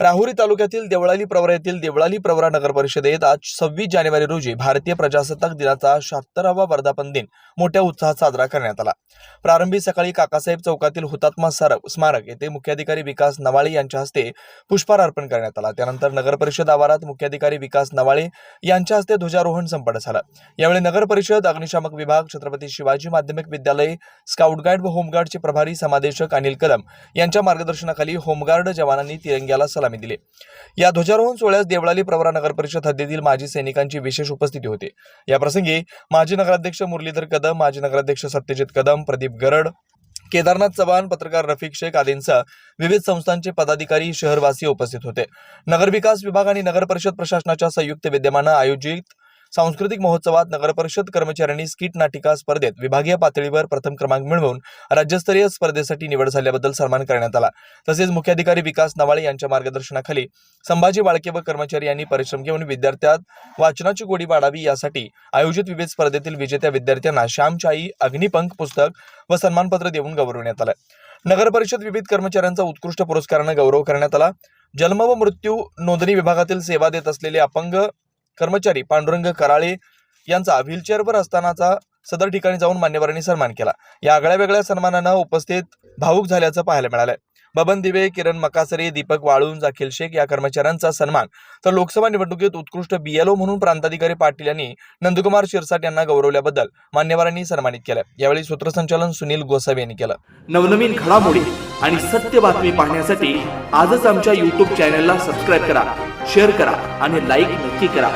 राहुरी तालुक्यातील देवळाली प्रवरा येथील देवळाली प्रवरा नगर परिषदेत आज सव्वीस जानेवारी रोजी भारतीय प्रजासत्ताक दिनाचा शहात्तरावा वर्धापन दिन मोठ्या उत्साहात साजरा करण्यात आला. प्रारंभी सकाळी काकासाहेब चौकातील हुतात्मा स्मारक स्मारक येथे मुख्याधिकारी विकास नवाळे यांच्या हस्ते पुष्पहार अर्पण करण्यात आला. त्यानंतर नगर परिषद आवारात मुख्याधिकारी विकास नवाळे यांच्या हस्ते ध्वजारोहण संपन्न झालं. यावेळी नगर परिषद अग्निशामक विभाग छत्रपती शिवाजी माध्यमिक विद्यालय स्काउट गाईड व होमगार्डचे प्रभारी समादेशक अनिल कदम यांच्या मार्गदर्शनाखाली होमगार्ड जवानांनी तिरंग्याला सलामी दिली. या ध्वजारोहण सोहळ्यास देवळाली प्रवरा नगर परिषद हद्दीतील माजी सैनिकांची विशेष उपस्थिती होती. या प्रसंगी माजी नगराध्यक्ष मुरलीधर कदम माजी नगराध्यक्ष सत्यजित कदम प्रदीप गरड केदारनाथ चव्हाण पत्रकार रफिक शेख आदींसह विविध संस्थांचे पदाधिकारी शहरवासी उपस्थित होते. नगरविकास विभाग आणि नगर परिषद प्रशासनाच्या संयुक्त विद्यमानं आयोजित सांस्कृतिक महोत्सवात नगरपरिषद कर्मचाऱ्यांनी स्किट नाटिका स्पर्धेत विभागीय पातळीवर प्रथम क्रमांक मिळवून राज्यस्तरीय स्पर्धेसाठी निवड झाल्याबद्दल सन्मान करण्यात आला. तसेच मुख्याधिकारी विकास नवाळे यांच्या मार्गदर्शनाखाली संभाजी बाळके व कर्मचारी यांनी परिश्रम घेऊन विद्यार्थ्यात वाचनाची गोडी वाढावी यासाठी आयोजित विविध स्पर्धेतील विजेत्या विद्यार्थ्यांना श्यामचाई अग्निपंख पुस्तक व सन्मानपत्र देऊन गौरवण्यात आलं. नगर परिषद विविध कर्मचाऱ्यांचा उत्कृष्ट पुरस्कारानं गौरव करण्यात आला. जन्म व मृत्यू नोंदणी विभागातील सेवा देत असलेले अपंग कर्मचारी पांडुरंग कराळे यांचा व्हीलचेअरवर असतानाचा सदर ठिकाणी जाऊन मान्यवरांनी सन्मान केला. या आगळ्या वेगळ्या सन्मानानं उपस्थित भावूक झाल्याचं पाहायला मिळालं बबन दिवे किरण मकासरे दीपक वाळून जाखील शेख या कर्मचाऱ्यांचा सन्मान. तर लोकसभा निवडणुकीत उत्कृष्ट बीएलओ म्हणून प्रांताधिकारी पाटील यांनी नंदकुमार शिरसाट यांना गौरवल्याबद्दल मान्यवरांनी सन्मानित केलं. यावेळी सूत्रसंचालन सुनील गोसावी यांनी केलं. नवनवीन घडामोडी आणि सत्य बातमी पाहण्यासाठी आजच आमच्या यूट्यूब चॅनलला सबस्क्राईब करा शेअर करा आणि लाईक नक्की करा.